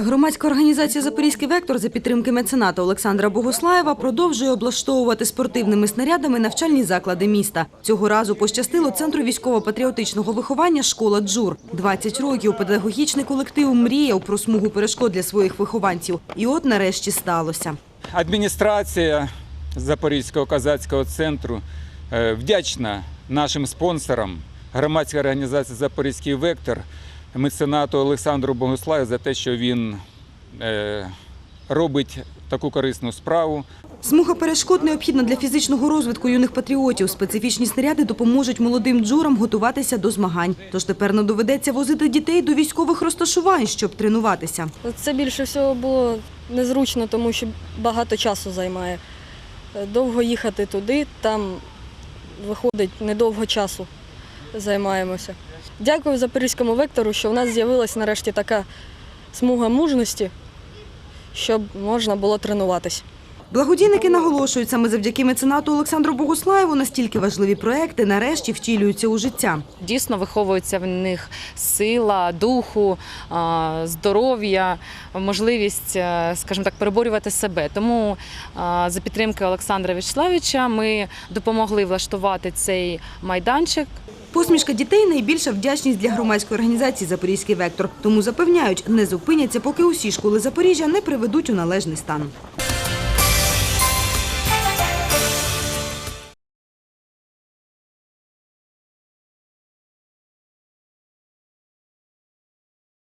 Громадська організація Запорізький вектор за підтримки мецената Олександра Богослаєва продовжує облаштовувати спортивними снарядами навчальні заклади міста. Цього разу пощастило центру військово-патріотичного виховання школа Джур. 20 років педагогічний колектив мріяв про смугу перешкод для своїх вихованців. І от нарешті сталося. Адміністрація Запорізького козацького центру е, вдячна нашим спонсорам громадської організації Запорізький вектор, меценату Олександру Богослаю за те, що він е, робить таку корисну справу. Смуга перешкод необхідна для фізичного розвитку юних патріотів. Специфічні снаряди допоможуть молодим джурам готуватися до змагань. Тож тепер не доведеться возити дітей до військових розташувань, щоб тренуватися. Це більше всього було незручно, тому що багато часу займає. Е, Довго їхати туди, там виходить недовго часу займаємося. Дякую Запорізькому вектору, що в нас з'явилася нарешті така смуга мужності, щоб можна було тренуватись. Благодійники наголошують, саме завдяки меценату Олександру Богослаєву настільки важливі проекти нарешті втілюються у життя. Дійсно виховується в них сила, духу, здоров'я, можливість, е, скажімо так, переборювати себе. Тому за підтримки Олександра Вячеславовича ми допомогли влаштувати цей майданчик. Посмішка дітей найбільша вдячність для громадської організації Запорізький вектор. Тому запевняють, не зупиняться, поки усі школи Запоріжжя не приведуть у належний стан.